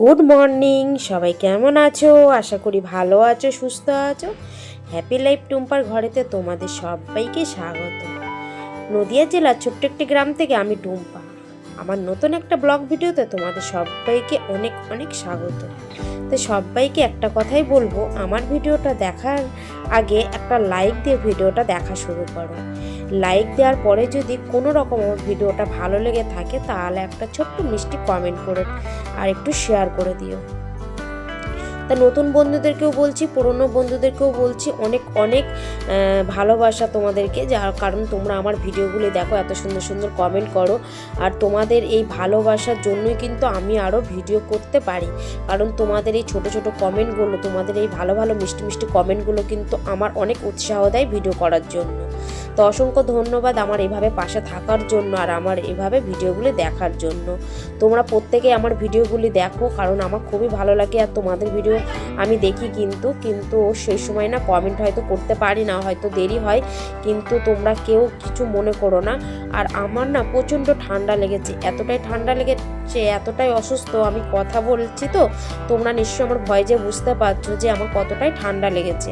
Good morning সবাই কেমন আছো? আশা করি ভালো আছো, সুস্থ আছো। হ্যাপি লাইফ টুম্পার ঘরেতে তোমাদের সবাইকে স্বাগত। নদিয়া জেলার ছোট্ট একটি গ্রাম থেকে আমি টুম্পা। আমার নতুন একটা ব্লগ ভিডিওতে তোমাদের সবাইকে অনেক অনেক স্বাগত। তো সবাইকে একটা কথাই বলব, আমার ভিডিওটা দেখার আগে একটা লাইক দিয়ে ভিডিওটা দেখা শুরু করো। লাইক দেওয়ার পরে যদি কোনো রকম আমার ভিডিওটা ভালো লেগে থাকে, তাহলে একটা ছোট্ট মিষ্টি কমেন্ট করে আর একটু শেয়ার করে দিও। তা নতুন বন্ধুদেরকেও বলছি, পুরনো বন্ধুদেরকেও বলছি, অনেক অনেক ভালোবাসা তোমাদেরকে। যার কারণ তোমরা আমার ভিডিওগুলি দেখো, এত সুন্দর সুন্দর কমেন্ট করো। আর তোমাদের এই ভালোবাসার জন্যই কিন্তু আমি আরও ভিডিও করতে পারি। কারণ তোমাদের এই ছোট ছোট কমেন্টগুলো তোমাদের এই ভালো ভালো মিষ্টি মিষ্টি কমেন্টগুলো কিন্তু আমার অনেক উৎসাহ দেয় ভিডিও করার জন্য। তো অসংখ্য ধন্যবাদ আমার এভাবে পাশে থাকার জন্য আর আমার এভাবে ভিডিওগুলি দেখার জন্য। তোমরা প্রত্যেকে আমার ভিডিওগুলি দেখো কারণ আমার খুবই ভালো লাগে আর তোমাদের ভিডিও আমি দেখি কিন্তু কিন্তু সেই সময় না কমেন্ট হয়তো করতে পারি না, হয়তো দেরি হয়, কিন্তু তোমরা কেউ কিছু মনে করো না। আর আমার না প্রচণ্ড ঠান্ডা লেগেছে, এতটাই ঠান্ডা লেগেছে, এতটাই অসুস্থ আমি কথা বলছি তো, তোমরা নিশ্চয়ই আমার ভয় যে বুঝতে পারছ যে আমার কতটাই ঠান্ডা লেগেছে।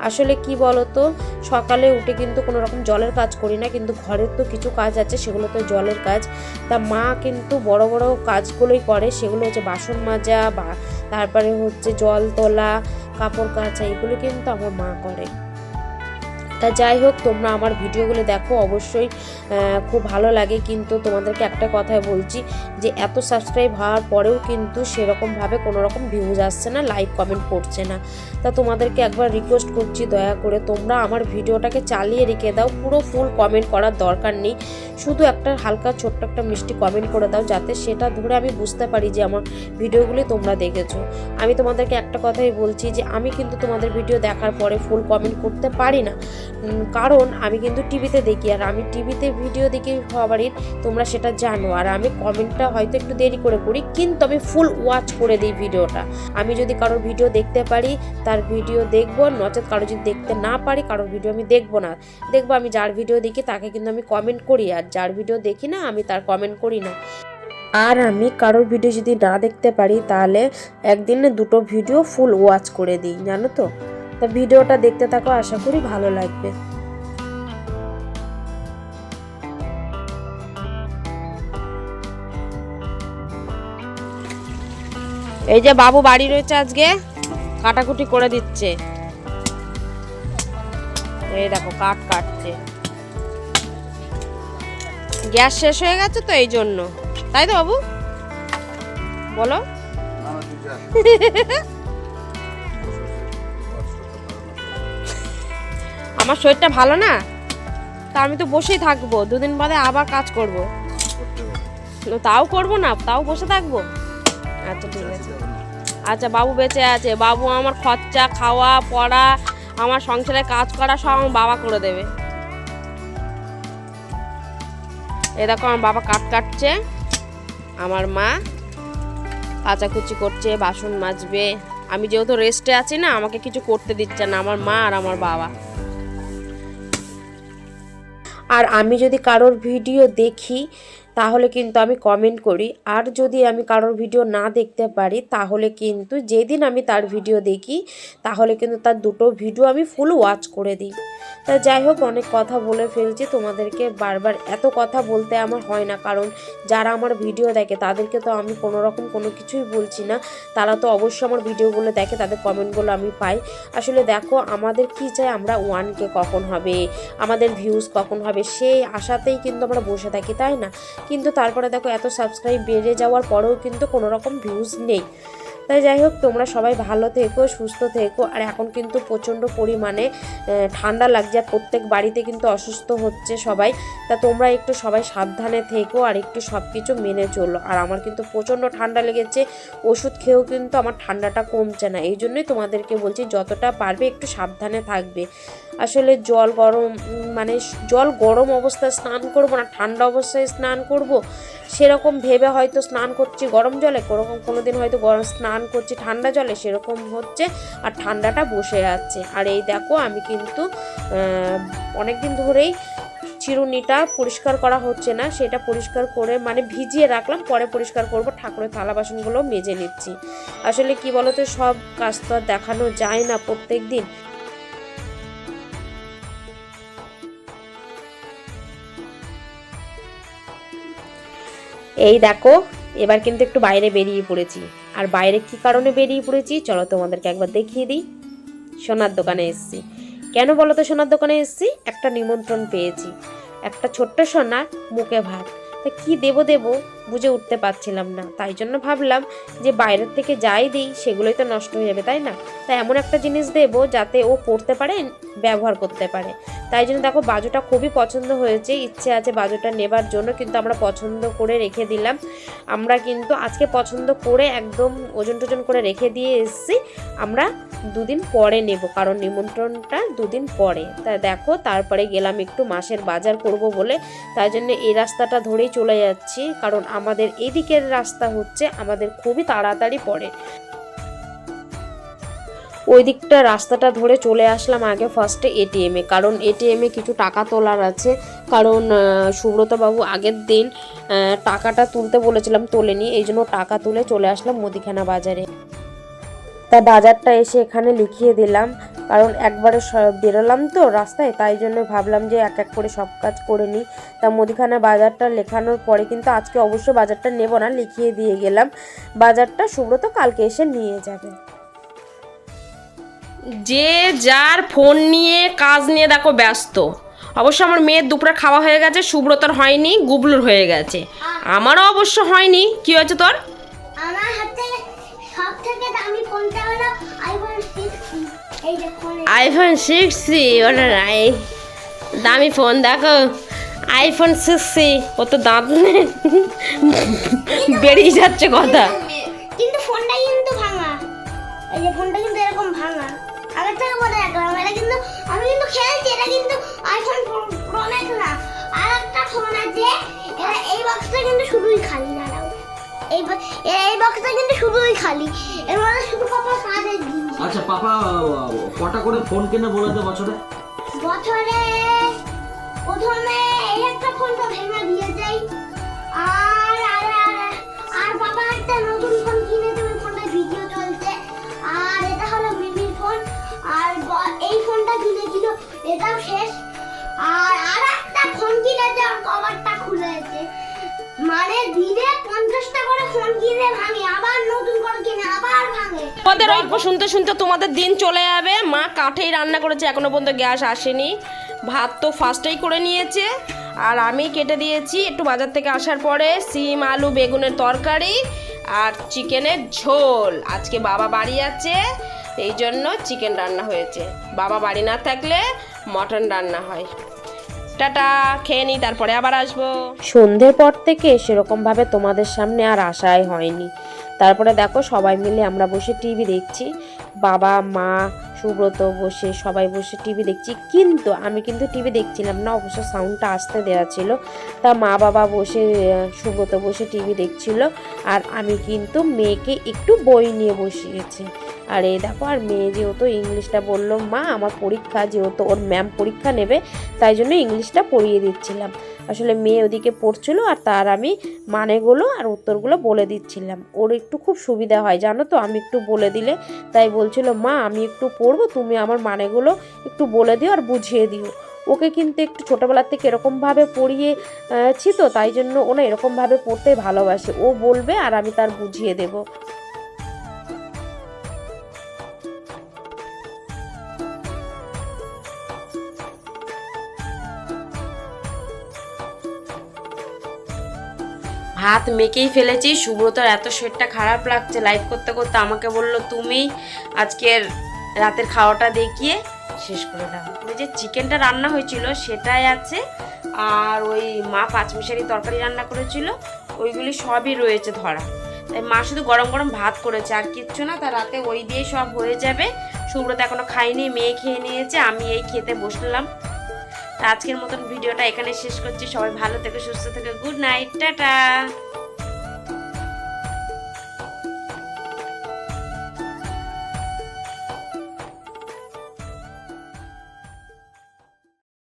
আসলে কি বলতো? সকালে উঠে কিন্তু কোনো রকম জলের কাজ করি না, কিন্তু ঘরের তো কিছু কাজ আছে, সেগুলো তো জলের কাজ। তা মা কিন্তু বড় বড় কাজগুলোই করে, সেগুলো হচ্ছে বাসন মাজা বা তারপরে হচ্ছে জল তোলা, কাপড় কাচা, এগুলো কিন্তু আমার মা করে। তা যাই হোক, তোমরা আমার ভিডিওগুলো দেখো, অবশ্যই খুব ভালো লাগে কিন্তু তোমাদেরকে একটা কথাই বলছি যে এত সাবস্ক্রাইব হওয়ার পরেও কিন্তু সেরকমভাবে কোনো রকম ভিউজ আসছে না লাইক কমেন্ট করছে না। তা তোমাদেরকে একবার রিকোয়েস্ট করছি, দয়া করে তোমরা আমার ভিডিওটাকে চালিয়ে রেখে দাও, পুরো ফুল কমেন্ট করার দরকার নেই। শুধু একটা হালকা ছোট্ট একটা মিষ্টি কমেন্ট করে দাও, যাতে সেটা ধরে আমি বুঝতে পারি যে আমার ভিডিওগুলি তোমরা দেখেছ। আমি তোমাদেরকে একটা কথাই বলছি যে আমি কিন্তু তোমাদের ভিডিও দেখার পরে ফুল কমেন্ট করতে পারি না। কারণ আমি কিন্তু টিভিতে দেখি আর আমি টিভিতে ভিডিও দেখি সবারই তোমরা সেটা জানো। আর আমি কমেন্টটা হয়তো একটু দেরি করে করি কিন্তু আমি ফুল ওয়াচ করে দিই ভিডিওটা। আমি যদি কারোর ভিডিও দেখতে পারি, তার ভিডিও দেখব, নচেত কারও যদি দেখতে না পারি, কারোর ভিডিও আমি দেখব না। দেখব আমি যার ভিডিও দেখি, তাকে কিন্তু আমি কমেন্ট করি, আর যার ভিডিও দেখি না, আমি তার কমেন্ট করি না। আর আমি কারোর ভিডিও যদি না দেখতে পারি, তাহলে একদিনে দুটো ভিডিও ফুল ওয়াচ করে দিই, জানো তো? তা ভিডিওটা দেখতে থাকো আশা করি ভালো লাগবে। এই যে বাবু বাড়ি রয়েছে আজকে কাটাকুটি করে দিচ্ছে। এই দেখো কাঠ কাটছে। গ্যাস শেষ হয়ে গেছে তো এই জন্য। তাই তো বাবু? বলো। আমার শরীরটা ভালো না, তা আমি তো বসেই থাকব। দুদিন বাদে আবার কাজ করব। তাও করব না, তাও বসে থাকব। আচ্ছা ঠিক আছে। আচ্ছা বাবু বেঁচে আছে। বাবু আমার খরচা, খাওয়া, পড়া, আমার সংসারে কাজ করা সব আমার বাবা করে দেবে। এ দেখো, আমার বাবা কাট কাটছে, আমার মা কাচাকুচি করছে, বাসন মাজবে। আমি যেহেতু রেস্টে আছি না, আমাকে কিছু করতে দিচ্ছে না, আমার মা আর আমার বাবা। আর আমি যদি কারোর ভিডিও দেখি, তাহলে কিন্তু আমি কমেন্ট করি। আর যদি আমি কারোর ভিডিও না দেখতে পারি, তাহলে কিন্তু যেদিন আমি তার ভিডিও দেখি, তাহলে কিন্তু তার দুটো ভিডিও আমি ফুল ওয়াচ করে দিই। তা যাই হোক, অনেক কথা বলে ফেলছি। তোমাদেরকে বারবার এত কথা বলতে আমার হয় না, কারণ যারা আমার ভিডিও দেখে, তাদেরকে তো আমি কোনো রকম কোনো কিছুই বলছি না। তারা তো অবশ্যই আমার ভিডিওগুলো দেখে, তাদের কমেন্টগুলো আমি পাই। আসলে দেখো, আমাদের কি চাই, আমরা ওয়ানকে কখন হবে? আমাদের ভিউজ কখন হবে? সেই আশাতেই কিন্তু আমরা বসে থাকি, তাই না? কিন্তু তারপরে দেখো, এত সাবস্ক্রাইব বেড়ে যাওয়ার পরেও কিন্তু কোনো রকম ভিউজ নেই। তাই যাই হোক, তোমরা সবাই ভালো থেকো, সুস্থ থেকো। আর এখন কিন্তু প্রচণ্ড পরিমাণে ঠান্ডা লাগছে আর প্রত্যেক বাড়িতে কিন্তু অসুস্থ হচ্ছে সবাই। তা তোমরা একটু সবাই সাবধানে থেকো আর একটু সব কিছু মেনে চলো। আর আমার কিন্তু প্রচণ্ড ঠান্ডা লেগেছে, ওষুধ খেয়েও কিন্তু আমার ঠান্ডাটা কমছে না। এই জন্যই তোমাদেরকে বলছি, যতটা পারবে একটু সাবধানে থাকবে। আসলে জল গরম মানে জল গরম অবস্থায় স্নান করব না, ঠান্ডা অবস্থায় স্নান করব, সেরকম ভেবে হয়তো স্নান করছি গরম জলে কোরকম কোনো দিন হয়তো গরম স্নান করছি, ঠান্ডা জলে সেরকম হচ্ছে আর ঠান্ডাটা বসে যাচ্ছে আর এই দেখো আমি কিন্তু অনেক দিন ধরেই চিরুনিটা পরিষ্কার করা হচ্ছে না, সেটা পরিষ্কার করে মানে ভিজিয়ে রাখলাম, পরে পরিষ্কার করব, ঠাকুরের থালা বাসনগুলো মেজে নিচ্ছি। আসলে কি বলতো, সব কাজ তো দেখানো যায় না প্রত্যেক দিন এই দেখো এবার কিন্তু একটু বাইরে বেরিয়ে পড়েছি। আর বাইরে কি কারণে বেরিয়ে পড়েছি? চলো তোমাদেরকে একবার দেখিয়ে দিই। সোনার দোকানে এসেছি। কেন বলো তো সোনার দোকানে এসেছি? একটা নিমন্ত্রণ পেয়েছি। একটা ছোট্ট সোনার মুখে ভাত। তা কী দেবো দেবো বুঝে উঠতে পারছিলাম না। তাই জন্য ভাবলাম যে বাইরের থেকে যাই দিই, সেগুলোই তো নষ্ট হয়ে যাবে, তাই না? তাই এমন একটা জিনিস দেবো যাতে ও পড়তে পারে, ব্যবহার করতে পারে। তাই জন্য দেখো বাজুটা খুবই পছন্দ হয়েছে। ইচ্ছে আছে বাজুটা নেবার জন্য, কিন্তু আমরা পছন্দ করে রেখে দিলাম। আমরা কিন্তু আজকে পছন্দ করে একদম ওজন টোজন করে রেখে দিয়ে এসেছি। আমরা দুদিন পরে নেব, কারণ নিমন্ত্রণটা দুদিন পরে। তা দেখো, তারপরে গেলাম একটু মাসের বাজার করব বলে। তাই জন্য এই রাস্তাটা ধরেই চলে যাচ্ছি, কারণ আমাদের এদিকের রাস্তা হচ্ছে আমাদের খুবই তাড়াতাড়ি পড়ে। ওই দিকটা রাস্তাটা ধরে চলে আসলাম আগে ফার্স্টে এটিএমে কারণ এটিএমে কিছু টাকা তোলার আছে। কারণ সুব্রতবাবু আগের দিন টাকাটা তুলতে বলেছিলাম তোলেনি, এই জন্য টাকা তুলে চলে আসলাম মুদিখানা বাজারে। তা বাজারটা এসে এখানে লিখিয়ে দিলাম। কারণ একবারে বেরোলাম তো রাস্তায়, তাই জন্য ভাবলাম যে এক এক করে সব কাজ করে নিই। তা মুদিখানা বাজারটা লেখানোর পরে কিন্তু আজকে অবশ্যই বাজারটা নেব না, লিখিয়ে দিয়ে গেলাম। বাজারটা সুব্রত কালকে এসে নিয়ে যাবে। যে যার ফোন নিয়ে কাজ নিয়ে দেখো ব্যস্ত। অবশ্য আমার মেয়ের দুপুরে খাওয়া হয়ে গেছে সুব্রতর হয়নি গুবলুর হয়ে গেছে। আমারও অবশ্য হয়নি। কি হয়েছে তোর? আমার হাতে সব দামি ফোনটা হলো আইফোন সিক্স এই আইফোন সি ওটা নাই দামি ফোন দেখো। আইফোন সিক্স সি ও তো দাঁত নেই বেরিয়ে যাচ্ছে কথা। কিন্তু ফোনটা কিন্তু ভাঙা। এই যে ফোনটা এটা কিন্তু আমি কিন্তু খেলছি এটা কিন্তু আইফোন প্রো ম্যাক্স না। আর একটা ফোন আছে এটা এই বক্সটা কিন্তু শুধুই খালি দাঁড়াও। এই এই বক্সটা কিন্তু শুধুই খালি। এর মধ্যে শুধু পাপা কাজের জিনিস আচ্ছা পাপা কটা করে ফোন কিনে বলে দে বছরে? বছরে প্রথমে এই মানে দিনে পঞ্চাশটা করে ফোন কিনে ভাঙে, আবার নতুন করে কিনে, আবার ভাঙে। তোমাদের ওই শুনতে শুনতে তোমাদের দিন চলে যাবে। মা কাঠেই রান্না করেছে, এখনও পর্যন্ত গ্যাস আসেনি। ভাত তো ফার্স্টেই করে নিয়েছে। আর আমি কেটে দিয়েছি একটু বাজার থেকে আসার পরে সিম, আলু, বেগুনের তরকারি আর চিকেনের ঝোল। আজকে বাবা বাড়ি আছে, এই জন্য চিকেন রান্না হয়েছে। বাবা বাড়ি না থাকলে মটন রান্না হয়। টাটা, খেয়ে নিই তারপরে আবার আসব। সন্ধ্যের পর থেকে সেরকমভাবে তোমাদের সামনে আর আসাই হয়নি। তারপরে দেখো সবাই মিলে আমরা বসে টিভি দেখছি। বাবা, মা, সুব্রত বসে সবাই বসে টিভি দেখছি। কিন্তু আমি কিন্তু টিভি দেখছিলাম না, অবশ্য সাউন্ডটা আসতে দেওয়া ছিল। তা মা, বাবা বসে, সুব্রত বসে টিভি দেখছিল। আর আমি কিন্তু মেয়েকে একটু বই নিয়ে বসিয়েছি। আর এই দেখো আর মেয়ে যেহেতু ইংলিশটা বলল মা আমার পরীক্ষা যেহেতু ওর ম্যাম পরীক্ষা নেবে তাই জন্য ইংলিশটা পড়িয়ে দিচ্ছিলাম। আসলে মেয়ে ওদিকে পড়ছিল আর তার আমি মানেগুলো আর উত্তরগুলো বলে দিচ্ছিলাম। ওর একটু খুব সুবিধা হয় জানো তো আমি একটু বলে দিলে তাই বলছিল মা আমি একটু পড়ব তুমি আমার মানেগুলো একটু বলে দিও আর বুঝিয়ে দিও। ওকে কিন্তু একটু ছোটোবেলার থেকে এরকমভাবে পড়িয়ে আহ, ছি তো তাই জন্য ও না এরকমভাবে পড়তে ভালোবাসে। ও বলবে আর আমি তার বুঝিয়ে দেবো। ভাত মেখেই ফেলেছি। সুব্রতর এত শরীরটা খারাপ লাগছে। লাইভ করতে করতে আমাকে বলল, তুমি আজকের রাতের খাওয়াটা দেখিয়ে শেষ করে দাও। ওই যে চিকেনটা রান্না হয়েছিল, সেটাই আছে। আর ওই মা পাঁচমিশারি তরকারি রান্না করেছিল, ওইগুলি সবই রয়েছে ধরা। তাই মা শুধু গরম গরম ভাত করেছে, আর কিচ্ছু না তার রাতে ওই দিয়ে সব হয়ে যাবে। সুব্রত এখনও খাইনি মেয়ে খেয়ে নিয়েছে, আমি এই খেতে বসলাম। তা আজকের মতন ভিডিওটা এখানে শেষ করছি। সবাই ভালো থেকে, সুস্থ থেকে। Good night, tata.